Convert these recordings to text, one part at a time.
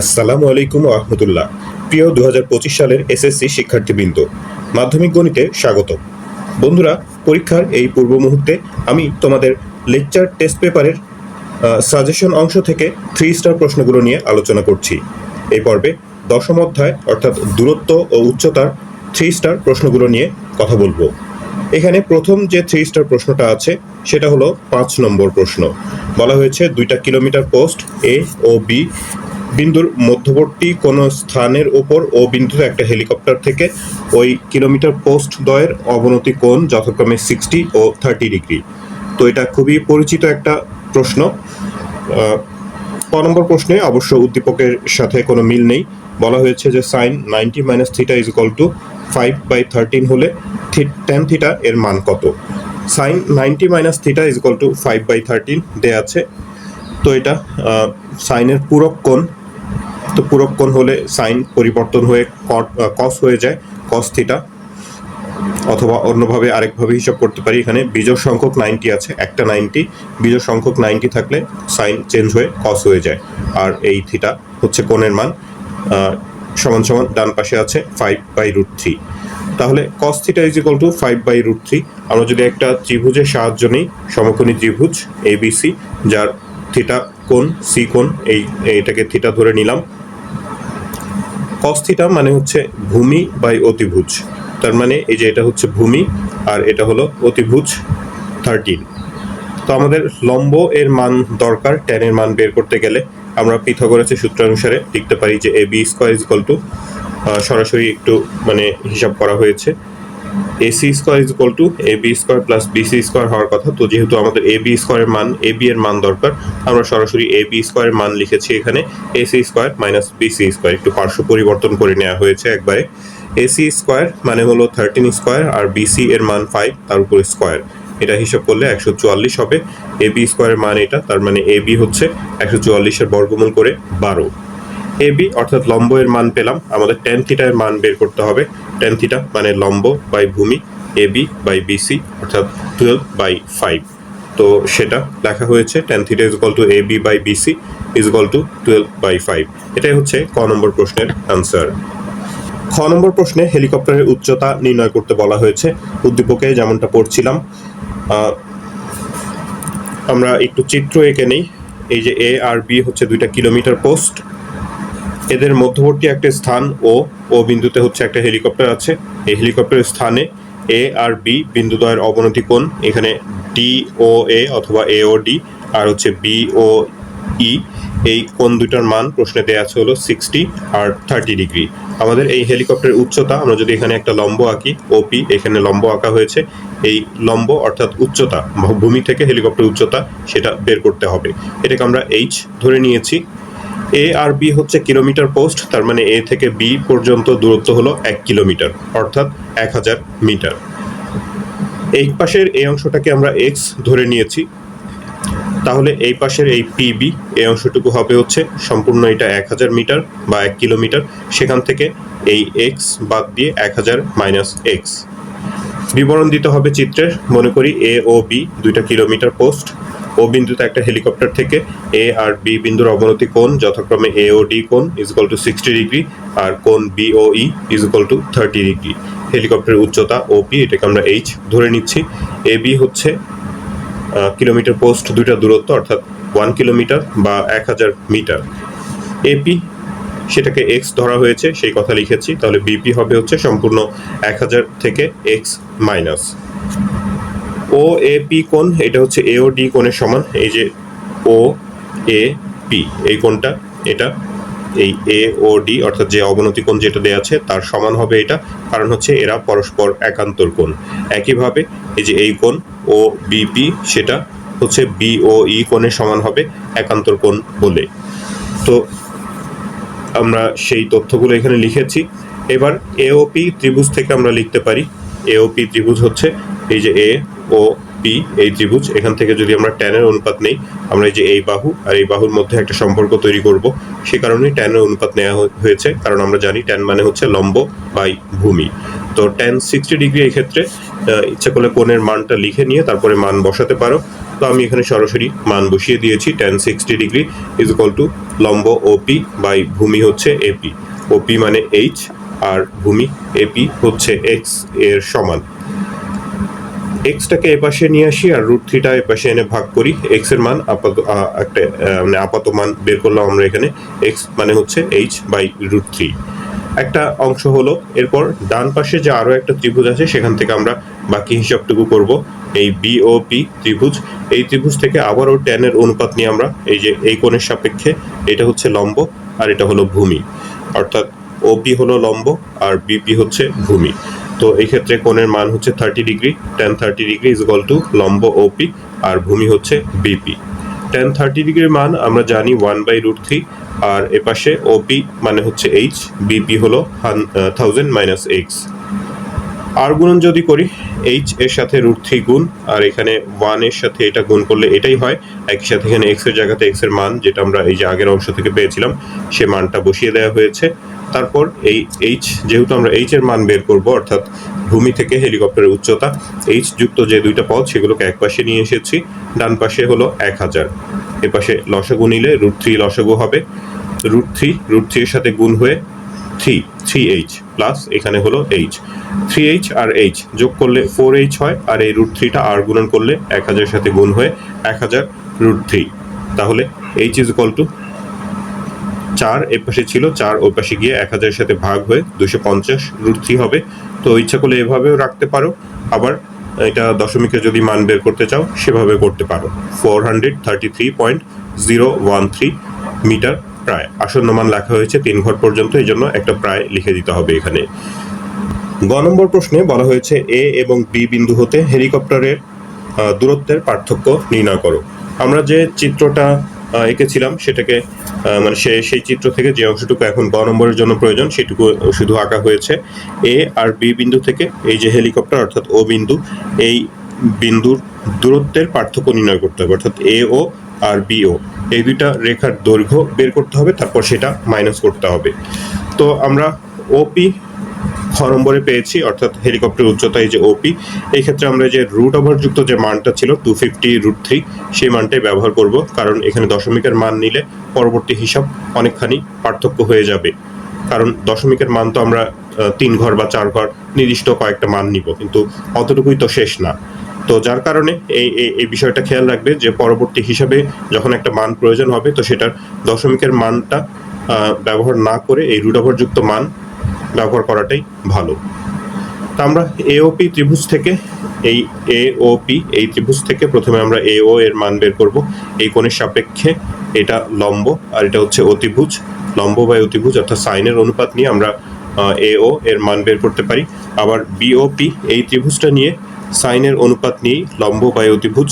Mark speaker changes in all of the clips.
Speaker 1: আসসালামু আলাইকুম রহমতুল্লাহ। প্রিয় দু পঁচিশ সালের এসএসসি শিক্ষার্থীবৃন্দ, মাধ্যমিক গণিতে স্বাগত বন্ধুরা, পরীক্ষার এই পূর্ব মুহূর্তে আমি তোমাদের লেকচার টেস্ট পেপারের সাজেশন অংশ থেকে থ্রি স্টার প্রশ্নগুলো নিয়ে আলোচনা করছি। এই পর্বে দশম অধ্যায়, অর্থাৎ দূরত্ব ও উচ্চতার থ্রি স্টার প্রশ্নগুলো নিয়ে কথা বলব। এখানে প্রথম যে থ্রি স্টার প্রশ্নটা আছে, সেটা হলো পাঁচ নম্বর প্রশ্ন। বলা হয়েছে দুইটা কিলোমিটার পোস্ট, এ ও বি বিন্দুর মধ্যবর্তী কোনো স্থানের ওপর ও বিন্দুতে একটা হেলিকপ্টার থেকে ওই কিলোমিটার পোস্ট দ্বয়ের অবনতি কোণ যথাক্রমে সিক্সটি ও থার্টি ডিগ্রি। তো এটা খুবই পরিচিত একটা প্রশ্ন। ক নম্বর প্রশ্নে অবশ্য উদ্দীপকের সাথে কোনো মিল নেই। বলা হয়েছে যে sine ninety minus theta is equal to five by thirteen হলে টেন থিটা এর মান কত? Sine ninety minus theta is equal to five by thirteen দেওয়া আছে। তো এটা সাইনের পূরক কোণ তো পূরক কোণ হলে সাইন পরিবর্তন হয়ে কস হয়ে যায় কস থিটা অথবা অন্যভাবে আরেকভাবে হিসাব করতে পারি। এখানে বিজোড় সংখ্যক নাইনটি আছে, একটা নাইনটি বিজোড় সংখ্যক নাইনটি থাকলে সাইন চেঞ্জ হয়ে কস হয়ে যায়। আর এই থিটা হচ্ছে কোণের মান সমান সমান ডান পাশে আছে ফাইভ বাই রুট থ্রি তাহলে cos theta is equal to five by root three আমরা যদি একটা ত্রিভুজের সাহায্য নিই, সমকোণী ত্রিভুজ এবিসি যার থিটা কোণ সি কোণ, এই এইটাকে থিটা ধরে নিলাম। কস থিটা মানে হচ্ছে ভূমি বাই অতিভুজ। তার মানে এই যে এটা হচ্ছে ভূমি আর এটা হলো অতিভুজ থার্টিন তো আমাদের লম্ব এর মান দরকার ট্যানের মান বের করতে গেলে। আমরা পিথাগোরাসের সূত্র অনুসারে লিখতে পারি যে A B square is to সরাসরি একটু মানে হিসাব করা হয়েছে। AC square is equal to A B square plus BC square হওয়ার কথা। তো যেহেতু আমাদের এ বি স্কোয়ারের মান এ বি এর মান দরকার, আমরা সরাসরি এ বি স্কোয়ারের মান লিখেছি এখানে। AC square minus BC square একটু পার্শ্ব পরিবর্তন করে নেওয়া হয়েছে একবারে। এসি স্কোয়ার মানে হলো থার্টিন স্কোয়ার আর বিসি এর মান ফাইভ তার উপর স্কোয়ার এটা হিসাব করলে একশো চুয়াল্লিশ হবে। এ বি স্কোয়ারের মান এটা, তার মানে এ বি হচ্ছে একশো চুয়াল্লিশের বর্গমূল করে বারো। এ বি অর্থাৎ লম্ব এর মান পেলাম। আমাদের টেন থিটা এর মান বের করতে হবে। টেন থিটা মানে লম্ব বাই ভূমি এ বি বাই বিসি অর্থাৎ টুয়েলভ বাই ফাইভ তো সেটা লেখা হয়েছে tan theta is equal to A B by BC is equal to twelve by five এটাই হচ্ছে ক নম্বর প্রশ্নের আনসার খ নম্বর প্রশ্নে হেলিকপ্টারের উচ্চতা নির্ণয় করতে বলা হয়েছে। উদ্দীপকে যেমনটা পড়ছিলাম আমরা একটু চিত্র এঁকে নেই। এই যে এ আর বি হচ্ছে দুইটা কিলোমিটার পোস্ট। এদের মধ্যবর্তী একটা স্থান ও ও বিন্দুতে হচ্ছে একটা হেলিকপ্টার আছে। এই হেলিকপ্টারের স্থানে এ আর বি বিন্দুদ্বয়ের অবনতি কোণ, এখানে ডি ও এ অথবা এ ও ডি আর হচ্ছে বি ও ই, এই কোন দুইটার মান প্রশ্নে দেওয়া আছে হলো সিক্সটি আর থার্টি ডিগ্রি। আমাদের এই হেলিকপ্টারের উচ্চতা, আমরা যদি এখানে একটা লম্ব আঁকি ওপি এখানে লম্ব আঁকা হয়েছে, এই লম্ব অর্থাৎ উচ্চতা, ভূমি থেকে হেলিকপ্টার উচ্চতা, সেটা বের করতে হবে। এটাকে আমরা এইচ ধরে নিয়েছি। এ আর বি হচ্ছে কিলোমিটার পোস্ট, তার মানে এ থেকে বি পর্যন্ত দূরত্ব হলো এক কিলোমিটার, অর্থাৎ এক হাজার মিটার। এই পাশের এই অংশটাকে আমরা এক্স ধরে নিয়েছি। তাহলে এই পাশের এই পিবি এই অংশটুকু হবে হচ্ছে সম্পূর্ণ এটা এক হাজার মিটার বা এক কিলোমিটার, সেখান থেকে এই এক্স বাদ দিয়ে এক হাজার মাইনাস এক্স বিবরণ দিতে হবে চিত্রের, মনে করি এ ও বি দুইটা কিলোমিটার পোস্ট। ও বিন্দুতে একটা হেলিকপ্টার থেকে এ আর বি বিন্দুর অবনতি কোণ, যথাক্রমে এ ও ডি কোণ is equal to sixty degree আর কোণ B O E is equal to thirty degree হেলিকপ্টারের উচ্চতা ও পি, এটাকে আমরা এইচ ধরে নিচ্ছি। এ বি হচ্ছে কিলোমিটার পোস্ট দুইটা দূরত্ব, অর্থাৎ ওয়ান কিলোমিটার বা এক হাজার মিটার। এপি সেটাকে এক্স ধরা হয়েছে, সেই কথা লিখেছি। তাহলে বিপি হবে হচ্ছে সম্পূর্ণ এক হাজার থেকে x minus. O, A, P কোণ, এটা হচ্ছে এ ও, ডি কোণের সমান, এই যে ও, এ, পি, এই কোণটা, এটা, এই এ ও, ডি, অর্থাৎ যে অবনতি কোণ যেটা দেওয়া আছে, তার সমান হবে এটা, কারণ হচ্ছে এরা পরস্পর একান্তর কোণ। একইভাবে এই যে এই কোণ, ও বিপি সেটা হচ্ছে বি, ও, ই কোণের সমান হবে একান্তর কোণ বলে। তো আমরা সেই তথ্যগুলো এখানে লিখেছি। এবার এওপি ত্রিভুজ থেকে আমরা লিখতে পারি। এওপি ত্রিভুজ হচ্ছে এই যে এ ও পি এই ত্রিভুজ। এখান থেকে যদি আমরা ট্যানের অনুপাত নেই, আমরা এই যে এই বাহু আর এই বাহুর মধ্যে একটা সম্পর্ক তৈরি করব। সে কারণেই ট্যানের অনুপাত নেওয়া হয়েছে, কারণ আমরা জানি ট্যান মানে হচ্ছে লম্ব বাই ভূমি। তো ট্যান সিক্সটি ডিগ্রি এই ক্ষেত্রে ইচ্ছা করলে কোণের মানটা লিখে নিয়ে তারপরে মান বসাতে পারো। তো আমি এখানে সরাসরি মান বসিয়ে দিয়েছি tan sixty degree is equal to লম্ব ওপি বাই ভূমি হচ্ছে এপি ওপি মানে এইচ আর ভূমি এপি হচ্ছে এক্সের সমান। এক্সটাকে এপাশে নিয়ে আসি আর রুট থ্রিটা এপাশে এনে ভাগ করি। এক্সের মান আপাত একটা মানে আপাত মান বের করলাম আমরা এখানে। এক্স মানে হচ্ছে এইচ বাই রুট থ্রি একটা অংশ হলো, এরপর ডান পাশে যে আরও একটা ত্রিভুজ আছে, সেখান থেকে আমরা বাকি হিসাবটুকু করব। এই বিওপি ত্রিভুজ, এই ত্রিভুজ থেকে আবারও ট্যানের অনুপাত নিয়ে আমরা এই যে এই কোণের সাপেক্ষে, এটা হচ্ছে লম্ব আর এটা হলো ভূমি। অর্থাৎ ওপি হলো লম্ব আর বিপি হচ্ছে ভূমি। তো এই ক্ষেত্রে কোণের মান হচ্ছে thirty degree tan thirty degree is equal to লম্ব ওপি আর ভূমি হচ্ছে বিপি টেন থার্টি ডিগ্রির মান আমরা জানি ওয়ান বাই রুট থ্রি আর এপাশে ওপি মানে হচ্ছে এইচ বিপি হলো থাউজেন্ড মাইনাস এক্স আর গুণন যদি করি এইচ এর সাথে রুট থ্রি গুণ, আর এখানে ওয়ানের সাথে এটা গুণ করলে এটাই হয়। একই সাথে এখানে এক্সের জায়গাতে এক্সের মান, যেটা আমরা এই যে আগের অংশ থেকে পেয়েছিলাম, সে মানটা বসিয়ে দেওয়া হয়েছে। তারপর এই এইচ যেহেতু আমরা এইচ এর মান বের করব, অর্থাৎ ভূমি থেকে হেলিকপ্টারের উচ্চতা এইচ যুক্ত যে দুইটা পদ, সেগুলোকে এক পাশে নিয়ে এসেছি। ডান পাশে হলো এক হাজার। এ পাশে লসাগু নিলে রুট থ্রি লসাগু হবে। রুট থ্রি রুট থ্রি এর সাথে গুণ হয়ে থ্রি থ্রি এইচ প্লাস এখানে হলো এইচ থ্রি এইচ আর এইচ যোগ করলে ফোর এইচ হয়, আর এই রুট থ্রিটা আর গুণন করলে এক হাজারের সাথে গুণ হয়ে এক হাজার রুট থ্রি তাহলে এইচ ইজ ইকাল টু চার এ পাশে ছিল চার ওই পাশে গিয়ে এক হাজারের সাথে ভাগ হয়ে দুশো পঞ্চাশ রুট থ্রি হবে। তো ইচ্ছা করলে এভাবেও রাখতে পারো। আবার এটা দশমিকে যদি মান বের করতে চাও, সেভাবে করতে পারো। Four hundred thirty three point zero one three metre প্রায় আসন্ন মান লেখা হয়েছে তিন ঘর পর্যন্ত, এই জন্য একটা প্রায় লিখে দিতে হবে এখানে। গ নম্বর প্রশ্নে বলা হয়েছে এ এবং বি বিন্দু হতে হেলিকপ্টারের দূরত্বের পার্থক্য নির্ণয় করো। আমরা যে চিত্রটা এঁকেছিলাম সেটাকে মানে সে, সেই চিত্র থেকে যে অংশটুকু এখন গ নম্বরের জন্য প্রয়োজন সেটুকু শুধু আঁকা হয়েছে। এ আর বি বিন্দু থেকে এই যে হেলিকপ্টার অর্থাৎ ও বিন্দু, এই বিন্দুর দূরত্বের পার্থক্য নির্ণয় করতে হবে, অর্থাৎ এ ও আর বিও এই দুইটা রেখার দৈর্ঘ্য বের করতে হবে, তারপর সেটা মাইনাস করতে হবে। তো আমরা ওপি খ নম্বরে পেয়েছি, অর্থাৎ হেলিকপ্টার উচ্চতা এই যে ওপি এই ক্ষেত্রে আমরা যে রুট ওভারযুক্ত যে মানটা ছিল টু ফিফটি রুট থ্রি সেই মানটাই ব্যবহার করব, কারণ এখানে দশমিকের মান নিলে পরবর্তী হিসাব অনেকখানি পার্থক্য হয়ে যাবে। কারণ দশমিকের মান তো আমরা তিন ঘর বা চার ঘর নির্দিষ্ট কয়েকটা মান নিব, কিন্তু অতটুকুই তো শেষ না। তো যার কারণে এই, এই- বিষয়টা খেয়াল রাখবে যে পরবর্তী হিসাবে যখন একটা মান প্রয়োজন হবে, তো সেটার দশমিকের মানটা ব্যবহার না করে এই রুট মান ব্যবহার করাটাই ভালো। তা আমরা এওপি ত্রিভুজ থেকে, এই এওপি এই ত্রিভুজ থেকে প্রথমে আমরা এও এর মান বের করব। এই কোণের সাপেক্ষে এটা লম্ব আর এটা হচ্ছে অতিভুজ। লম্ব বা অতিভুজ অর্থাৎ সাইনের অনুপাত নিয়ে আমরা এও এর মান বের করতে পারি। আবার বিওপি এই ত্রিভুজটা নিয়ে সাইনের অনুপাত নিয়েই লম্ব বা অতিভুজ,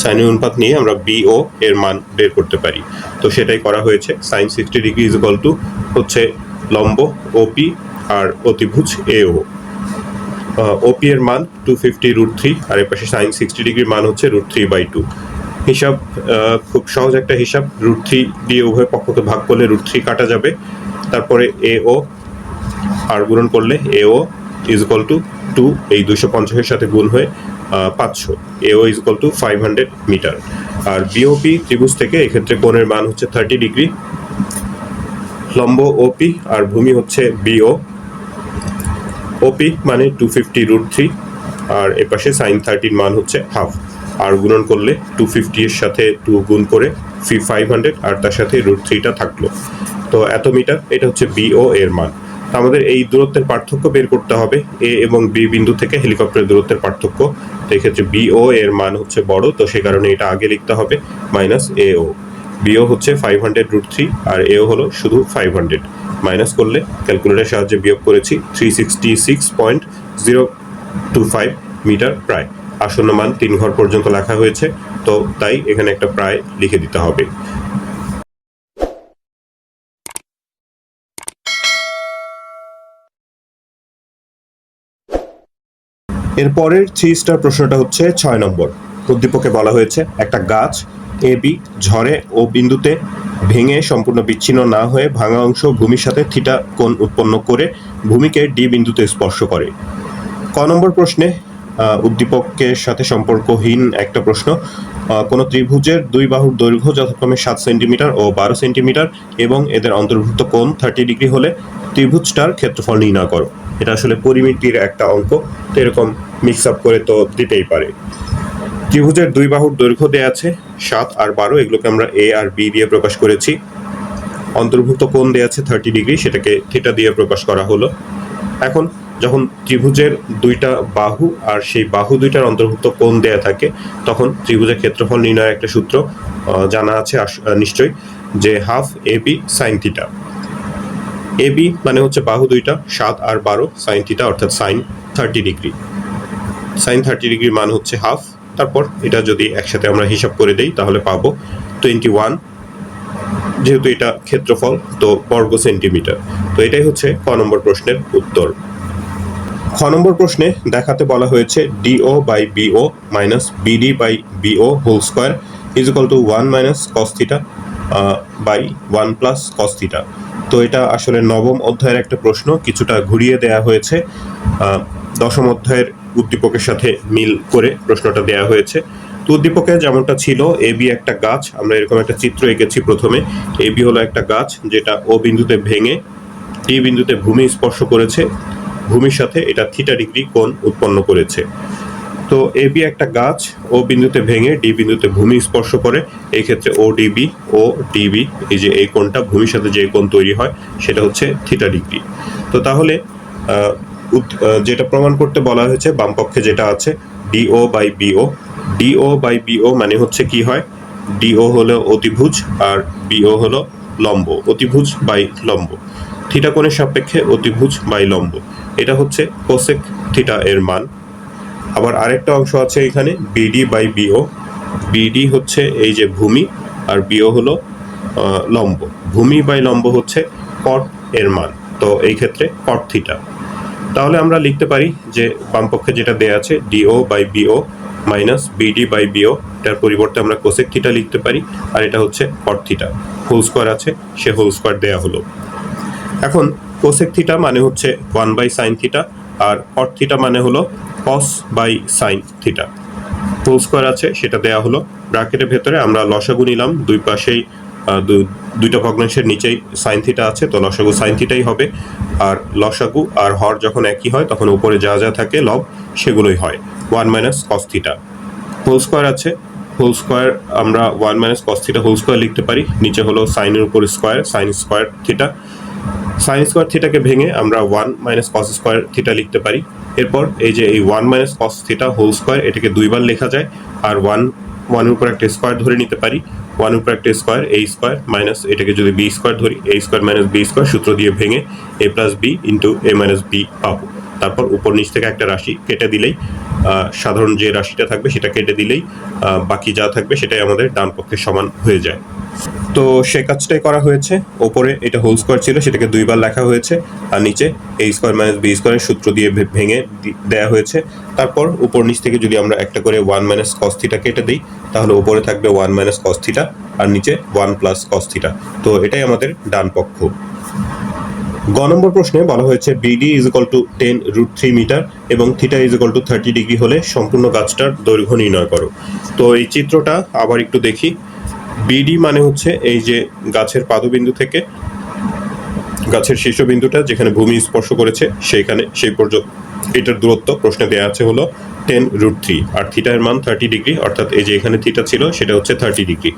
Speaker 1: সাইনের অনুপাত নিয়ে আমরা বিও এর মান বের করতে পারি। তো সেটাই করা হয়েছে। Sine sixty degree is to হচ্ছে লম্ব ওপি আর অতিভুজ এও ওপি এর মান টু ফিফটি রুট থ্রি আর এর পাশে সাইন সিক্সটি ডিগ্রির মান হচ্ছে রুট থ্রি বাই টু হিসাব খুব সহজ একটা হিসাব। রুট থ্রি দিয়ে উভয় পক্ষকে ভাগ করলে রুট থ্রি কাটা যাবে। তারপরে এ ও আর গুণন করলে A O is equal to two এই দুশো পঞ্চাশের সাথে গুণ হয়ে পাঁচশো। A O is equal to five hundred metre R BOP ত্রিভুজ থেকে এক্ষেত্রে কোণের মান হচ্ছে থার্টি ডিগ্রি লম্ব ওপি আর ভূমি হচ্ছে বিও ওপি মানে টু ফিফটি রুট থ্রি আর এপাশে সাইন থার্টির মান হচ্ছে হাফ আর গুণন করলে টু ফিফটি এর সাথে টু গুণ করে ফি ফাইভ হান্ড্রেড আর তার সাথে রুট থ্রিটা থাকল। তো এত মিটার এটা হচ্ছে বিও এর মান। আমাদের এই দূরত্বের পার্থক্য বের করতে হবে। এ এবং বি বিন্দু থেকে হেলিকপ্টারের দূরত্বের পার্থক্য। তো এক্ষেত্রে বিও এর মান হচ্ছে বড়, তো সে কারণে এটা আগে লিখতে হবে, মাইনাস এ ও। বিও হচ্ছে ফাইভ হান্ড্রেড রুট থ্রি আর এও হলো শুধু ফাইভ হান্ড্রেড মাইনাস করলে ক্যালকুলেটার সাহায্যে বিয়োগ করেছি three sixty six point zero two five metre প্রায়। আসন্ন মান তিন ঘর পর্যন্ত লেখা হয়েছে, তো তাই এখানে একটা প্রায় লিখে দিতে হবে। এর পরের থ্রি স্টার প্রশ্নটা হচ্ছে ছয় নম্বর। উদ্দীপকে বলা হয়েছে, একটা গাছ এ বি ঝড়ে ও বিন্দুতে ভেঙে সম্পূর্ণ বিচ্ছিন্ন না হয়ে ভাঙা অংশ ভূমির সাথে থিটা কোণ উৎপন্ন করে ভূমিকে ডি বিন্দুতে স্পর্শ করে। ক নম্বর প্রশ্নে উদ্দীপকের সাথে সম্পর্কহীন একটা প্রশ্ন কোনো ত্রিভুজের দুই বাহুর দৈর্ঘ্য যথাক্রমে সাত সেন্টিমিটার ও বারো সেন্টিমিটার এবং এদের অন্তর্ভুক্ত কোণ থার্টি ডিগ্রি হলে ত্রিভুজটার ক্ষেত্রফল নির্ণয় করো। এটা আসলে পরিমিতির একটা অঙ্ক। তো এরকম মিক্স আপ করে তো দিতেই পারে। ত্রিভুজের দুই বাহুর দৈর্ঘ্য দেওয়া আছে, সাত আর বারো, এগুলোকে আমরা এ আর বি দিয়ে প্রকাশ করেছি। অন্তর্ভুক্ত কোণ দেওয়া আছে থার্টি ডিগ্রি সেটাকে থিটা দিয়ে প্রকাশ করা হলো। এখন যখন ত্রিভুজের দুইটা বাহু আর সেই বাহু দুইটার অন্তর্ভুক্ত কোণ দেয়া থাকে, তখন ত্রিভুজের ক্ষেত্রফল নির্ণয়ের একটা সূত্র জানা আছে নিশ্চয়ই, যে half A B sine theta A B মানে হচ্ছে বাহু দুইটা, সাত আর বারো সাইন থিটা অর্থাৎ sine thirty degree sine thirty ডিগ্রির মান হচ্ছে হাফ তারপর এটা যদি একসাথে আমরা হিসাব করে দেই, তাহলে পাবো টোয়েন্টি ওয়ান যেহেতু এটা ক্ষেত্রফল, তো বর্গ সেন্টিমিটার তো এটাই হচ্ছে ক নম্বর প্রশ্নের উত্তর। খ নম্বর প্রশ্নে দেখাতে বলা হয়েছে DO by BO minus BD by BO whole square is equal to one minus cos theta by one plus cos theta তো এটা আসলে নবম অধ্যায়ের একটা প্রশ্ন, কিছুটা ঘুরিয়ে দেয়া হয়েছে। দশম অধ্যায়ের উদ্দীপকের সাথে মিল করে প্রশ্নটা দেয়া হয়েছে। তো উদ্দীপকে যেমনটা ছিল এ বি একটা গাছ, আমরা এরকম একটা চিত্র এঁকেছি প্রথমে। এ বি হলো একটা গাছ, যেটা ও বিন্দুতে ভেঙে ডি বিন্দুতে ভূমি স্পর্শ করেছে। ভূমির সাথে এটা থিটা ডিগ্রি কোণ উৎপন্ন করেছে। তো এ বি একটা গাছ ও বিন্দুতে ভেঙে ডি বিন্দুতে ভূমি স্পর্শ করে, এই ক্ষেত্রে ও ডিবি ও ডিবি এই যে এই কোণটা, ভূমির সাথে যে কোণ তৈরি হয়, সেটা হচ্ছে থিটা ডিগ্রি তো তাহলে যেটা প্রমাণ করতে বলা হয়েছে, বামপক্ষে যেটা আছে DO by BO DO by BO মানে হচ্ছে কি হয়? ডিও হলো অতিভুজ আর বিও হলো লম্ব, অতিভুজ বাই লম্ব। থিটা কোণের সাপেক্ষে অতিভুজ বাই লম্ব। এটা হচ্ছে কোসেক থিটা এর মান। আবার আরেকটা অংশ আছে এখানে বিডি বাই বিও বিডি হচ্ছে এই যে ভূমি, আর বিও হলো লম্ব। ভূমি বাই লম্ব হচ্ছে কট এর মান। তো এই ক্ষেত্রে কট থিটা তাহলে আমরা লিখতে পারি যে বামপক্ষে যেটা দেয়া আছে DO by BO minus BD by BO এটার পরিবর্তে আমরা কোসেক থিটা লিখতে পারি, আর এটা হচ্ছে কট থিটা হোল স্কোয়ার আছে, সে হোল স্কোয়ার দেয়া হলো। এখন কোসেক থিটা মানে হচ্ছে ওয়ান বাই সাইন থিটা আর কট থিটা মানে হলো cos by sine theta whole square আছে, সেটা দেয়া হলো। ব্র্যাকেটের ভেতরে আমরা লসাগু নিলাম, দুই পাশেই দুইটা ভগ্নাংশের নিচেই সাইন থিটা আছে, তো লসাগু সাইন থিটাই হবে। আর লসাগু আর হর যখন একই হয়, তখন উপরে যা যা থাকে, লব, সেগুলোই হয়। One minus cos theta whole square আছে হোল স্কোয়ার আমরা one minus cos theta whole square লিখতে পারি। নিচে হলো সাইনের উপর square sine square theta sine square থিটাকে ভেঙে আমরা one minus cos square theta লিখতে পারি। এরপর এই যে এই one minus cos theta whole square এটাকে দুইবার লেখা যায়। আর ওয়ান ওয়ানের উপর একটা স্কোয়ার ধরে নিতে পারি। ওয়ান উপর একটা স্কোয়ার এই স্কোয়ার মাইনাস এটাকে যদি বি স্কোয়ার ধরি এই স্কোয়ার মাইনাস বি স্কোয়ার সূত্র দিয়ে ভেঙে A plus B into A minus B পাবো। তারপর উপর নিচ থেকে একটা রাশি কেটে দিলেই সাধারণ যে রাশিটা থাকবে সেটা কেটে দিলেই বাকি যা থাকবে সেটাই আমাদের ডান পক্ষের সমান হয়ে যায়। তো সে কাজটাই করা হয়েছে। ওপরে এটা হোল স্কোয়ার ছিল, সেটাকে দুইবার লেখা হয়েছে। আর নিচে এই স্কোয়ার মাইনাস বি স্কোয়ারের সূত্র দিয়ে ভেঙে দেয়া হয়েছে। তারপর উপর নিচ থেকে যদি আমরা একটা করে ওয়ান মাইনাস কস্থিটা কেটে দিই, তাহলে উপরে থাকবে ওয়ান মাইনাস কস্থিটা আর নিচে ওয়ান প্লাস কস্থিটা তো এটাই আমাদের ডান পক্ষ। গ নম্বর প্রশ্নে বলা হয়েছে BD is equal to ten root three metre এবং theta is equal to thirty degree হলে সম্পূর্ণ গাছটার দৈর্ঘ্য নির্ণয় করো। তো এই চিত্রটা আবার একটু দেখি। বিডি মানে হচ্ছে এই যে গাছের পাদবিন্দু থেকে গাছের শীর্ষবিন্দুটা যেখানে ভূমি স্পর্শ করেছে সেইখানে সেই পর্যন্ত এটার দূরত্ব প্রশ্নে দেওয়া আছে হলো টেন রুট থ্রি আর থিটার মান থার্টি ডিগ্রি অর্থাৎ এই যে এখানে থিটা ছিল সেটা হচ্ছে থার্টি ডিগ্রি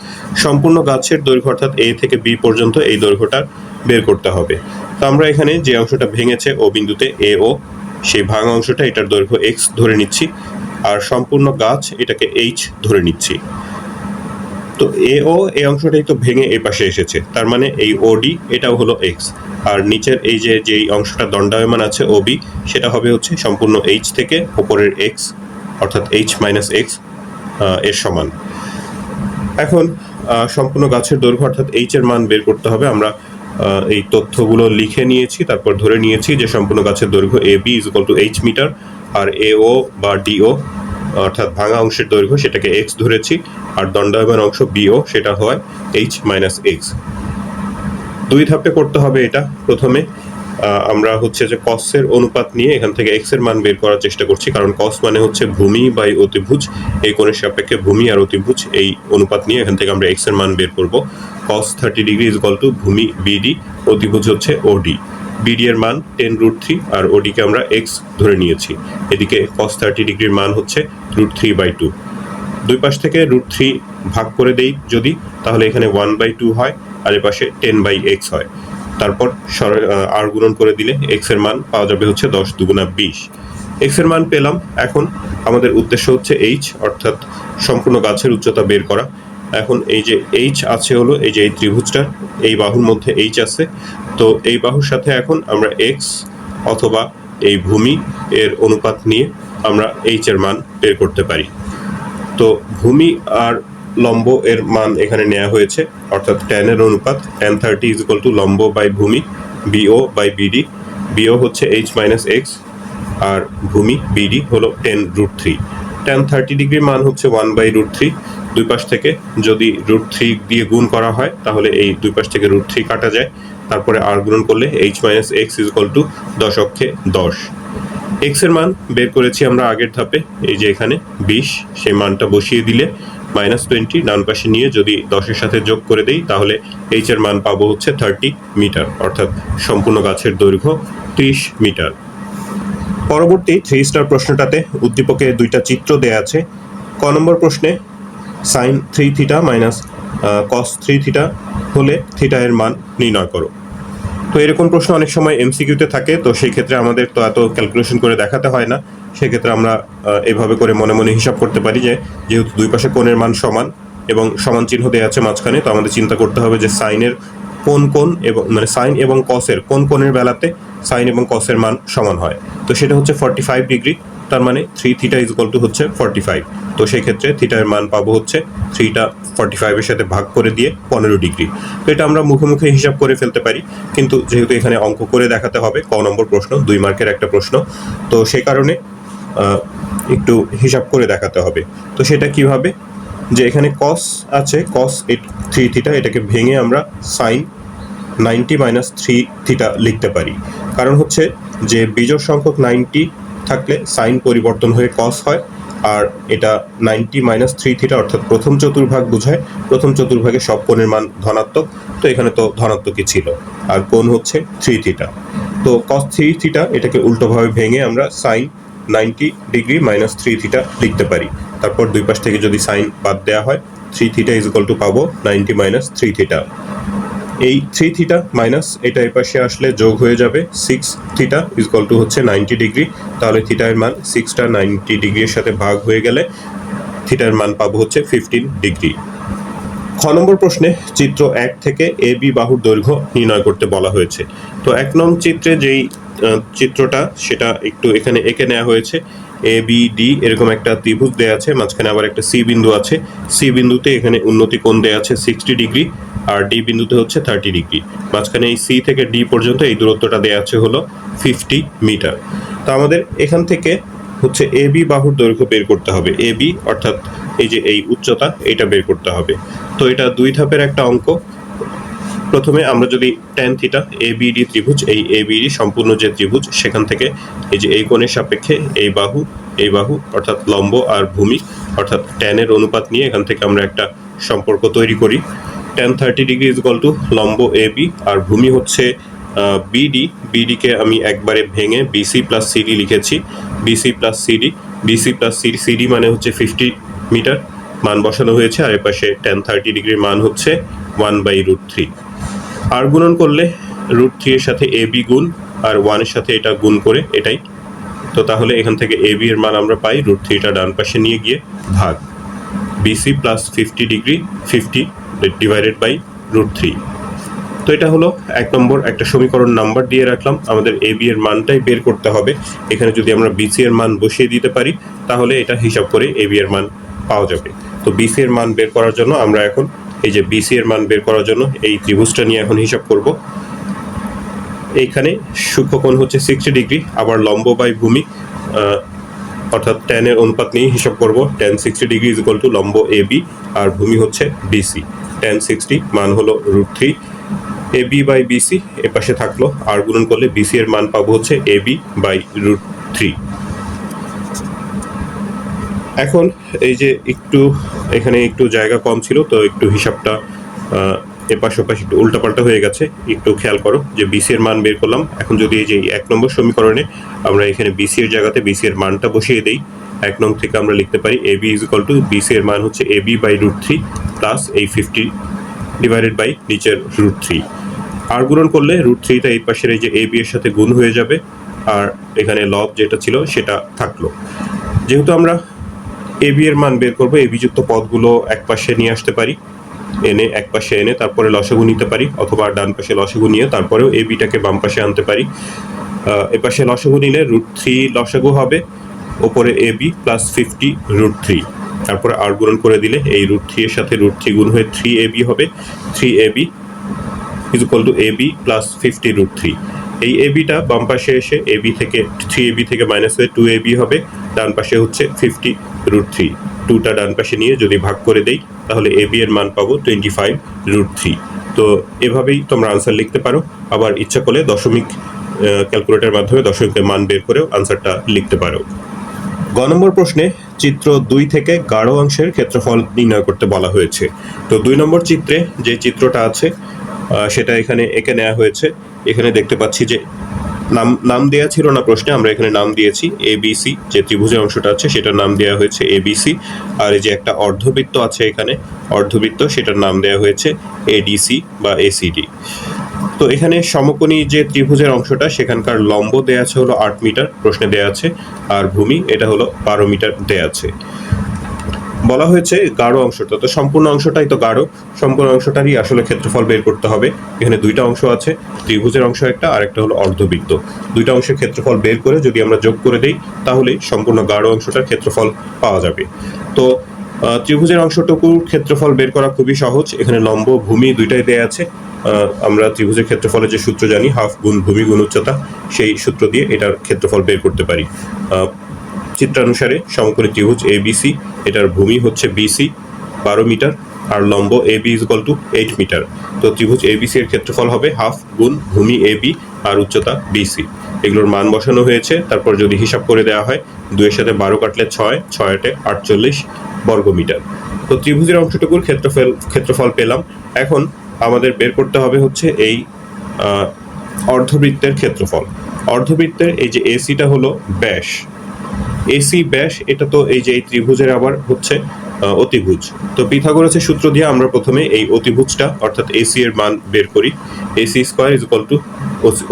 Speaker 1: সম্পূর্ণ গাছের দৈর্ঘ্য অর্থাৎ এ থেকে বি পর্যন্ত এই দৈর্ঘ্যটা বের করতে হবে। তো আমরা এখানে যে অংশটা ভেঙেছে ও বিন্দুতে এ, ও, সেই ভাঙা অংশটা, এটার দৈর্ঘ্য এক্স ধরে নিচ্ছি। আর সম্পূর্ণ গাছ, এটাকে এইচ ধরে নিচ্ছি। তো এ, ও এই অংশটাই তো ভেঙে এই পাশে এসেছে। তার মানে এই ওডি এটাও হলো এক্স আর নিচের এই যে, যেই অংশটা দণ্ডায়মান আছে ওবি সেটা হবে হচ্ছে সম্পূর্ণ এইচ থেকে উপরের এক্স অর্থাৎ এইচ মাইনাস এক্সের সমান। এখন সম্পূর্ণ গাছের দৈর্ঘ্য, অর্থাৎ এইচ এর মান বের করতে হবে। আমরা এই তথ্যগুলো লিখে নিয়েছি, তারপর ধরে নিয়েছি যে সম্পূর্ণ গাছের দৈর্ঘ্য A B is to h metre R A O বা ডিও অর্থাৎ ভাঙা অংশের দৈর্ঘ্য সেটাকে এক্স ধরেছি আর দণ্ডায়মান অংশ বিও সেটা হয় এইচ মাইনাস এক্স দুই ধাপে করতে হবে এটা প্রথমে। আমরা হচ্ছে যে কসের অনুপাত নিয়ে এখান থেকে এক্সের মান বের করার চেষ্টা করছি, কারণ কস মানে হচ্ছে ভূমি বাই অতিভুজ, এই কোণের সাপেক্ষে ভূমি আর অতিভুজ এই অনুপাত নিয়ে এখান থেকে আমরা এক্সের মান বের করব। Cos thirty degree is to ভূমি বিডি অতিভুজ হচ্ছে ওডি বিডি এর মান টেন রুট থ্রি আর ওডিকে আমরা এক্স ধরে নিয়েছি। এদিকে কস থার্টি ডিগ্রির মান হচ্ছে রুট থ্রি বাই টু দুই পাশ থেকে রুট থ্রি ভাগ করে দেই যদি, তাহলে এখানে ওয়ান বাই টু হয় আর এ পাশে টেন বাই এক্স হয়। তারপর আর গুণন করে দিলে এক্সের মান পাওয়া যাবে হচ্ছে দশ দুগুণা বিশ। এক্সের মান পেলাম, এখন আমাদের উদ্দেশ্য হচ্ছে এইচ অর্থাৎ সম্পূর্ণ গাছের উচ্চতা বের করা। এখন এই যে এইচ আছে হলো এই যে এই ত্রিভুজটা, এই বাহুর মধ্যে এইচ আছে। তো এই বাহুর সাথে এখন আমরা এক্স অথবা এই ভূমি এর অনুপাত নিয়ে আমরা এইচ এর মান বের করতে পারি। তো ভূমি আর লম্ব এর মান এখানে নেওয়া হয়েছে, অর্থাৎ ট্যান এর অনুপাত tan thirty is equal to লম্ব বাই ভূমি বিও বাই বিডি বিও হচ্ছে এইচ মাইনাস এক্স আর ভূমি বিডি হলো ten root three tan thirty ডিগ্রির মান হচ্ছে ওয়ান বাই রুট থ্রি দুই পাশ থেকে যদি রুট থ্রি দিয়ে গুণ করা হয়, তাহলে এই দুই পাশ থেকে রুট থ্রি কাটা যায়। তারপরে আর গুণন করলে h minus x is equal to দশ অক্ষে দশ। এক্সের মান বের করেছি আমরা আগের ধাপে, এই যে এখানে বিশ, সেই মানটা বসিয়ে দিলে মাইনাস টোয়েন্টি ডান পাশে নিয়ে যদি দশের সাথে যোগ করে দেই, তাহলে এইচ এর মান পাবো হচ্ছে থার্টি মিটার অর্থাৎ সম্পূর্ণ গাছের দৈর্ঘ্য ত্রিশ মিটার পরবর্তী থ্রি স্টার প্রশ্নটাতে উদ্দীপকে দুইটা চিত্র দেয়া আছে। ক নম্বর প্রশ্নে sine three theta minus cos three theta হলে থিটা এর মান নির্ণয় করো। তো এরকম প্রশ্ন অনেক সময় এমসিকিউতে থাকে, তো সেই ক্ষেত্রে আমাদের তো এত ক্যালকুলেশন করে দেখাতে হয় না। সেক্ষেত্রে আমরা এভাবে করে মনে মনে হিসাব করতে পারি যে, যেহেতু দুই পাশে কোণের মান সমান এবং সমান চিহ্ন দেওয়া আছে মাঝখানে, তো আমাদের চিন্তা করতে হবে যে সাইনের কোন কোন এবং মানে সাইন এবং কসের কোন কোণের বেলাতে সাইন এবং কসের মান সমান হয়। তো সেটা হচ্ছে ফর্টি ফাইভ ডিগ্রি তার মানে থ্রি থিটা ইজ টু হচ্ছে ফর্টি ফাইভ তো সেই ক্ষেত্রে থিটার মান পাবো হচ্ছে থ্রিটা ফর্টি ফাইভের সাথে ভাগ করে দিয়ে পনেরো ডিগ্রি। তো এটা আমরা মুখে মুখে হিসাব করে ফেলতে পারি। কিন্তু যেহেতু এখানে অঙ্ক করে দেখাতে হবে, ক নম্বর প্রশ্ন, দুই মার্কের একটা প্রশ্ন। তো সে কারণে একটু হিসাব করে দেখাতে হবে। তো সেটা কীভাবে? যে এখানে কস আছে কস এইট থ্রি থিটা এটাকে ভেঙে আমরা sine ninety minus three theta লিখতে পারি। কারণ হচ্ছে যে বিজোড় সংখ্যক নাইনটি থাকলে সাইন পরিবর্তন হয়ে কস হয়। আর এটা নাইনটি মাইনাস থ্রি থিটা অর্থাৎ প্রথম চতুর্ভাগ বোঝায়। প্রথম চতুর্ভাগে সব কোণের মান ধনাত্মক। তো এখানে তো ধনাত্মকই ছিল। আর কোণ হচ্ছে থ্রি থিটা তো কস থ্রি থিটা এটাকে উল্টোভাবে ভেঙে আমরা sine ninety degree minus three theta লিখতে পারি। তারপর দুই পাশ থেকে যদি সাইন বাদ দেওয়া হয় three theta is equal to পাবো নাইনটি মাইনাস থ্রি থিটা এই থ্রি থিটা মাইনাস এটা এই পাশে আসলে যোগ হয়ে যাবে। Six theta is equal to হচ্ছে নাইনটি ডিগ্রি তাহলে থিটার মান সিক্সটা নাইনটি ডিগ্রির সাথে ভাগ হয়ে গেলে থিটার মান পাবো হচ্ছে ফিফটিন ডিগ্রি খ নম্বর প্রশ্নে চিত্র এক থেকে এ বি বাহুর দৈর্ঘ্য নির্ণয় করতে বলা হয়েছে। তো এক নং চিত্রে যেই চিত্রটা সেটা একটু এখানে এঁকে নেওয়া হয়েছে। এ বি ডি এরকম একটা ত্রিভুজ দেওয়া আছে, মাঝখানে আবার একটা সি বিন্দু আছে। সি বিন্দুতে এখানে উন্নতি কোণ দেওয়া আছে সিক্সটি ডিগ্রি আর ডি বিন্দুতে হচ্ছে থার্টি ডিগ্রি মাঝখানে এই সি থেকে ডি পর্যন্ত এই দূরত্বটা দেওয়া আছে হলো ফিফটি মিটার তো আমাদের এখান থেকে হচ্ছে এ বি বাহুর দৈর্ঘ্য বের করতে হবে। এ বি অর্থাৎ এই যে এই উচ্চতা, এটা বের করতে হবে। তো এটা দুই ধাপের একটা অঙ্ক। প্রথমে আমরা যদি ট্যান থিটা এ বিডি ত্রিভুজ, এই এ বিডি সম্পূর্ণ যে ত্রিভুজ, সেখান থেকে এই যে এই কোণের সাপেক্ষে এই বাহু এই বাহু, অর্থাৎ লম্ব আর ভূমি, অর্থাৎ ট্যানের অনুপাত নিয়ে এখান থেকে আমরা একটা সম্পর্ক তৈরি করি। Tan thirty degree is to লম্ব এ বি আর ভূমি হচ্ছে বিডি বিডিকে আমি একবারে ভেঙে বিসি প্লাস সিডি লিখেছি। BC plus CD BC plus CD CD মানে হচ্ছে ফিফটি মিটার মান বসানো হয়েছে, আর এপাশে টেন থার্টি ডিগ্রির মান হচ্ছে ওয়ান বাই রুট থ্রি। আর গুণন করলে রুট থ্রি এর সাথে এ বি গুণ, আর ওয়ানের সাথে এটা গুণ করে এটাই। তো তাহলে এখান থেকে এ বি এর মান আমরা পাই, রুট থ্রিটা ডান পাশে নিয়ে গিয়ে ভাগ। BC plus fifty degree, fifty divided by root three. তো এটা হলো এক নম্বর একটা সমীকরণ নাম্বার দিয়ে রাখলাম। আমাদের এ বি এর মানটাই বের করতে হবে। এখানে যদি আমরা বিসি এর মান বসিয়ে দিতে পারি, তাহলে এটা হিসাব করে এ বি এর মান পাওয়া যাবে। তো বিসি এর মান বের করার জন্য আমরা এখন এই যে বিসি এর মান বের করার জন্য এই ত্রিভুজটা নিয়ে এখন হিসাব করব। এইখানে সূক্ষ্মকোণ হচ্ছে সিক্সটি ডিগ্রি আবার লম্ব বাই ভূমি অর্থাৎ ট্যানের অনুপাত নিয়ে হিসাব করব। Tan sixty degree is equal to লম্ব এ বি আর ভূমি হচ্ছে বিসি ট্যান সিক্সটি মান হলো root three A B by BC এ পাশে থাকল। আর গুণন করলে বিসি এর মান পাবো হচ্ছে A B by root three এখন এই যে একটু, এখানে একটু জায়গা কম ছিল, তো একটু হিসাবটা এপাশ ওপাশ একটু উল্টাপাল্টা হয়ে গেছে। একটু খেয়াল করো যে বিসি এর মান বের করলাম। এখন যদি এই যে এক নম্বর সমীকরণে আমরা এখানে বিসি এর জায়গাতে বিসি এর মানটা বসিয়ে দেই, এক নং থেকে আমরা লিখতে পারি A B is equal to BC এর মান হচ্ছে A B by root three plus এই ফিফটি ডিভাইডেড বাই নিচের রুট থ্রি আর গুণন করলে রুট থ্রিটা এই পাশের এই যে এ বি এর সাথে গুণ হয়ে যাবে, আর এখানে লব যেটা ছিল সেটা থাকল। যেহেতু আমরা এ বি এর মান বের করব এ যুক্ত পদগুলো এক পাশে নিয়ে আসতে পারি। এনে এক পাশে এনে তারপরে লসাগু নিতে পারি অথবা ডান পাশে লসাগু নিয়ে তারপরেও এ বিটাকে বাম পাশে আনতে পারি। আহ, এ পাশে লসাগু নিলে রুট থ্রি লসাগু হবে ওপরে A B plus fifty root three. তারপরে আর গুণন করে দিলে এই রুট থ্রি এর সাথে রুট থ্রি গুণ হয়ে থ্রি এ বি হবে three A B is equal to A B plus fifty root three. এই এ বিটা বাম পাশে এসে এ বি থেকে থ্রি এ বি থেকে মাইনাস হয়ে টু এ বি হবে। ডান পাশে হচ্ছে ফিফটি রুট থ্রি টুটা ডান পাশে নিয়ে যদি ভাগ করে দেই, তাহলে এ বি এর মান পাবো টোয়েন্টি ফাইভ রুট থ্রি তো এভাবেই তোমরা আনসার লিখতে পারো। আবার ইচ্ছা করলে দশমিক ক্যালকুলেটরের মাধ্যমে দশমিকের মান বের করেও আনসারটা লিখতে পারো। গ নম্বর প্রশ্নে চিত্র দুই থেকে গাঢ় অংশের ক্ষেত্রফল নির্ণয় করতে বলা হয়েছে। তো দুই নম্বর চিত্রে যে চিত্রটা আছে সেটা এখানে এঁকে নেওয়া হয়েছে। এখানে দেখতে পাচ্ছি যে নাম নাম দেওয়া ছিল না প্রশ্নে, আমরা এখানে নাম দিয়েছি এ সি যে ত্রিভুজের অংশটা আছে সেটার নাম দেওয়া হয়েছে এ সি আর এই যে একটা অর্ধবৃত্ত আছে এখানে, অর্ধবৃত্ত সেটার নাম দেওয়া হয়েছে এডিসি বা এসিডি তো এখানে সমকোণী যে ত্রিভুজের অংশটা, সেখানকার লম্ব দেয়া আছে হলো আট মিটার, প্রশ্নে দেয়া আছে, আর ভূমি, এটা হলো বারো মিটার দেয়া আছে। বলা হয়েছে গাঢ় অংশটা। তো সম্পূর্ণ অংশটাই তো গাঢ়। সম্পূর্ণ অংশটারই আসলে ক্ষেত্রফল বের করতে হবে। এখানে দুইটা অংশ আছে, ত্রিভুজের অংশ একটা আর একটা হলো অর্ধবৃত্ত। দুইটা অংশের ক্ষেত্রফল বের করে যদি আমরা যোগ করে দেই, তাহলে সম্পূর্ণ গাঢ় অংশটার ক্ষেত্রফল পাওয়া যাবে। তো ত্রিভুজের অংশটুকুর ক্ষেত্রফল বের করা খুবই সহজ। এখানে লম্ব ভূমি দুইটাই দেয়া আছে। আমরা ত্রিভুজের ক্ষেত্রফলের যে সূত্র জানি, হাফ গুণ ভূমি গুণ উচ্চতা, সেই সূত্র দিয়ে এটার ক্ষেত্রফল বের করতে পারি। চিত্রানুসারে সমকোণী ত্রিভুজ এ বিসি এটার ভূমি হচ্ছে বিসি বারো মিটার, আর লম্ব A B is to eight metre তো ত্রিভুজ এ বিসি এর ক্ষেত্রফল হবে হাফ গুণ ভূমি এ বি আর উচ্চতা বিসি এগুলোর মান বসানো হয়েছে, তারপর যদি হিসাব করে দেওয়া হয়, দুইয়ের সাথে বারো কাটলে ছয় ছয়টে আটচল্লিশ বর্গ মিটার। তো ত্রিভুজের অংশটুকুর ক্ষেত্রফল ক্ষেত্রফল পেলাম। এখন আমাদের বের করতে হবে হচ্ছে এই অর্ধবৃত্তের ক্ষেত্রফল। অর্ধবৃত্তের এই যে এসিটা হলো ব্যাস এসি, ব্যাস, এটা তো এই যে এই ত্রিভুজের আবার হচ্ছে অতিভুজ। তো পিথাগোরাসের সূত্র দিয়ে আমরা প্রথমে এই অতিভুজটা, অর্থাৎ এসি এর মান বের করি। AC square is equal to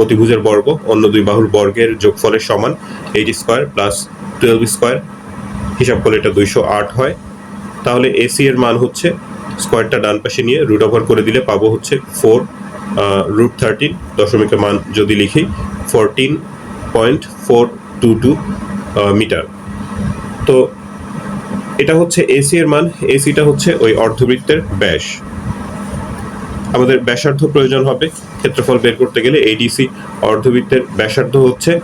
Speaker 1: অতিভুজের বর্গ, অন্য দুই বাহুর বর্গের যোগফলের সমান eight square plus twelve square, হিসাব করলে এটা দুইশো আট হয়। তাহলে এসি এর মান হচ্ছে, স্কোয়ারটা ডান পাশে নিয়ে রুট ওভার করে দিলে পাবো হচ্ছে ফোর রুট থার্টিন দশমিকের মান যদি লিখি fourteen point four two two metre. তো এটা হচ্ছে এসি এর মান। এসিটা হচ্ছে ওই অর্ধবৃত্তের ব্যাস। আমাদের ব্যাসার্ধ প্রয়োজন হবে। ক্ষেত্রফল বের করতে গেলে এডিসি অর্ধবৃত্তের ব্যাসার্ধ হচ্ছে,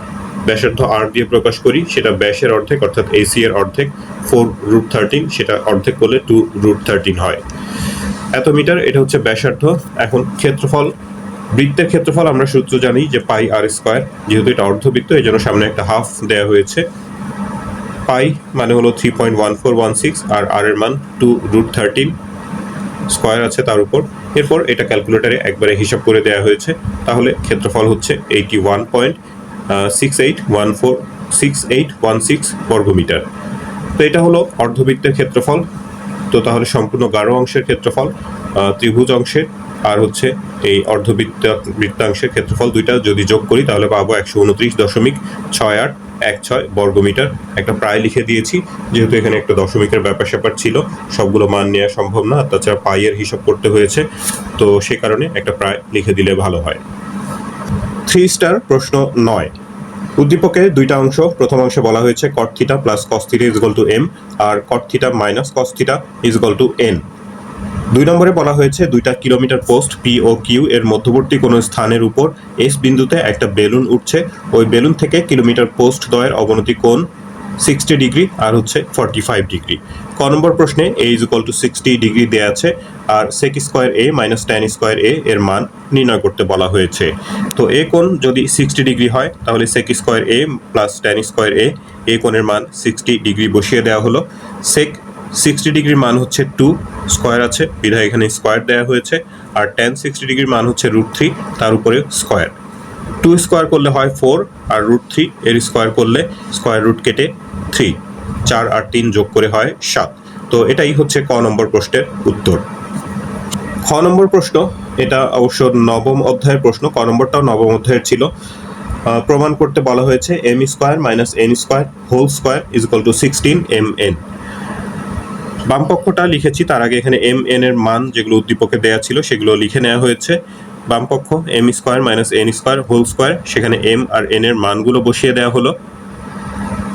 Speaker 1: ব্যাসার্ধ আর দিয়ে প্রকাশ করি, সেটা ব্যাসের অর্ধেক, অর্থাৎ এসি এর অর্ধেক ফোর রুট থার্টিন সেটা অর্ধেক করলে টু রুট থার্টিন হয়। এত মিটার, এটা হচ্ছে ব্যাসার্ধ। এখন ক্ষেত্রফল বৃত্তের ক্ষেত্রফল আমরা সূত্র জানি যে পাই আর স্কোয়ার, যেহেতু এটা অর্ধবৃত্ত এই জন্য সামনে একটা হাফ দেওয়া হয়েছে। পাই মানে হলো three point one four one six আর আর এর মান টু রুট থার্টিন স্কোয়ার আছে তার উপর। এরপর এটা ক্যালকুলেটারে একবারে হিসাব করে দেওয়া হয়েছে। তাহলে ক্ষেত্রফল হচ্ছে eighty one point six eight one four six eight one six বর্গমিটার। তো এটা হলো অর্ধবৃত্তের ক্ষেত্রফল। তো তাহলে সম্পূর্ণ গাঢ় অংশের ক্ষেত্রফল ত্রিভুজ অংশের আর হচ্ছে এই অর্ধবৃত্ত বৃত্তাংশের ক্ষেত্রফল দুইটা যদি যোগ করি, তাহলে পাবো একশো উনত্রিশ দশমিক ছয় আট এক ছয় বর্গমিটার। একটা প্রায় লিখে দিয়েছি, যেহেতু এখানে একটা দশমিকের ব্যাপার স্যাপার ছিল, সবগুলো মান নেওয়া সম্ভব না, তাছাড়া পাইয়ের হিসাব করতে হয়েছে, তো সে কারণে একটা প্রায় লিখে দিলে ভালো হয়। থ্রি স্টার প্রশ্ন নয়। উদ্দীপকে দুইটা অংশ, প্রথম অংশে বলা হয়েছে cot theta plus cos theta is to m R cot theta minus cos theta is to n দুই নম্বরে বলা হয়েছে, দুইটা কিলোমিটার পোস্ট পি ও কিউ এর মধ্যবর্তী কোনো স্থানের উপর এস বিন্দুতে একটা বেলুন উঠছে। ওই বেলুন থেকে কিলোমিটার পোস্ট দ্বয়ের অবনতি কোণ সিক্সটি ডিগ্রি আর হচ্ছে ফর্টি ফাইভ ডিগ্রি। ক নম্বর প্রশ্নে A is equal to sixty degree দেওয়া আছে আর sec square A minus tan square A এর মান নির্ণয় করতে বলা হয়েছে। তো এ কোণ যদি সিক্সটি ডিগ্রি হয়, তাহলে sec square A plus tan square A এ কোণের মান সিক্সটি ডিগ্রি বসিয়ে দেওয়া হলো। সেক সিক্সটি ডিগ্রির মান হচ্ছে টু স্কোয়ার আছে। বিধায় এখানে স্কোয়ার দেওয়া হয়েছে। আর টেন সিক্সটি ডিগ্রির মান হচ্ছে রুট থ্রি, তার উপরে স্কোয়ার। টু স্কোয়ার করলে হয় ফোর, আর রুট থ্রি, এর স্কোয়ার করলে স্কোয়ার রুট কেটে থ্রি। চার আর তিন যোগ করে হয় সাত। তো এটাই হচ্ছে ক নম্বর প্রশ্নের উত্তর। খ নম্বর প্রশ্ন, এটা অবশ্য নবম অধ্যায়ের প্রশ্ন, ক নম্বরটাও নবম অধ্যায়ের ছিল। প্রমাণ করতে বলা হয়েছে M square minus N square whole square is to sixteen M N বাম পক্ষটা লিখেছি, তার আগে এখানে এম এন এর মান যেগুলো উদ্দীপকে দেওয়া ছিল সেগুলো লিখে নেওয়া হয়েছে। বামপক্ষ M square minus N square whole square সেখানে এম আর এন এর মানগুলো বসিয়ে দেওয়া হলো।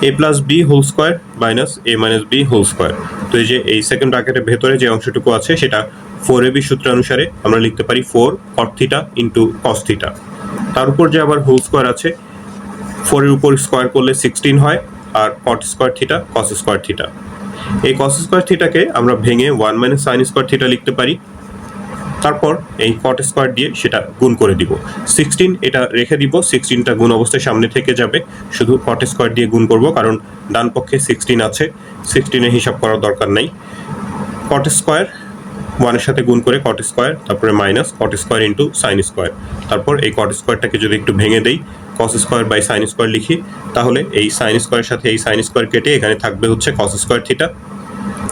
Speaker 1: A plus B whole square minus A minus B whole square তো এই যে এই সেকেন্ড ব্র্যাকেটের ভেতরে যে অংশটুকু আছে, সেটা ফোর এ বি সূত্র অনুসারে আমরা লিখতে পারি four cot theta into cos theta তার উপর যে আবার হোল স্কোয়ার আছে ফোরের উপর স্কোয়ার করলে সিক্সটিন হয়, আর cot square theta cos square theta এই কস স্কোয়ার থিটাকে আমরা ভেঙে one minus sine square theta লিখতে পারি। তারপর এই কট স্কোয়ার দিয়ে সেটা গুণ করে দিব। সিক্সটিন এটা রেখে দিব সিক্সটিনটা গুণ অবস্থায় সামনে থেকে যাবে। শুধু কট স্কোয়ার দিয়ে গুণ করব, কারণ ডান পক্ষে সিক্সটিন আছে। সিক্সটিনের হিসাব করার দরকার নাই। কট স্কোয়ার ওয়ানের সাথে গুণ করে কট স্কোয়ার তারপরে minus cot square into sine square তারপর এই কট স্কোয়ারটাকে যদি একটু ভেঙে দেই cos square by sine square লিখি, তাহলে এই সাইন স্কোয়ারের সাথে এই সাইন স্কোয়ার কেটে এখানে থাকবে হচ্ছে cos square theta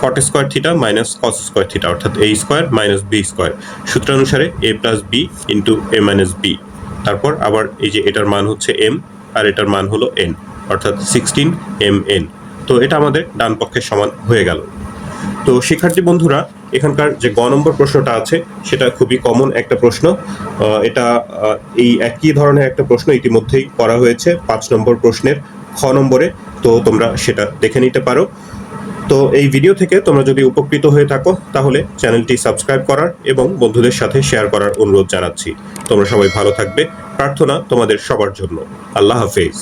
Speaker 1: cot square theta minus cos square theta অর্থাৎ A square minus B square সূত্রানুসারে A plus B into A minus B তারপর আবার এই যে এটার মান হচ্ছে এম আর এটার মান হলো এন অর্থাৎ সিক্সটিন এম এন তো এটা আমাদের ডান পক্ষের সমান হয়ে গেল। তো শিক্ষার্থী বন্ধুরা এখানকার যে গ নম্বর প্রশ্নটা আছে, সেটা খুবই কমন একটা প্রশ্ন। এটা এই একই ধরনের একটা প্রশ্ন ইতিমধ্যেই করা হয়েছে পাঁচ নম্বর প্রশ্নের খ নম্বরে। তো তোমরা সেটা দেখে নিতে পারো। তো এই ভিডিও থেকে তোমরা যদি উপকৃত হয়ে থাকো, তাহলে চ্যানেলটি সাবস্ক্রাইব করার এবং বন্ধুদের সাথে শেয়ার করার অনুরোধ জানাচ্ছি। তোমরা সবাই ভালো থাকবে। প্রার্থনা তোমাদের সবার জন্য। আল্লাহ হাফেজ।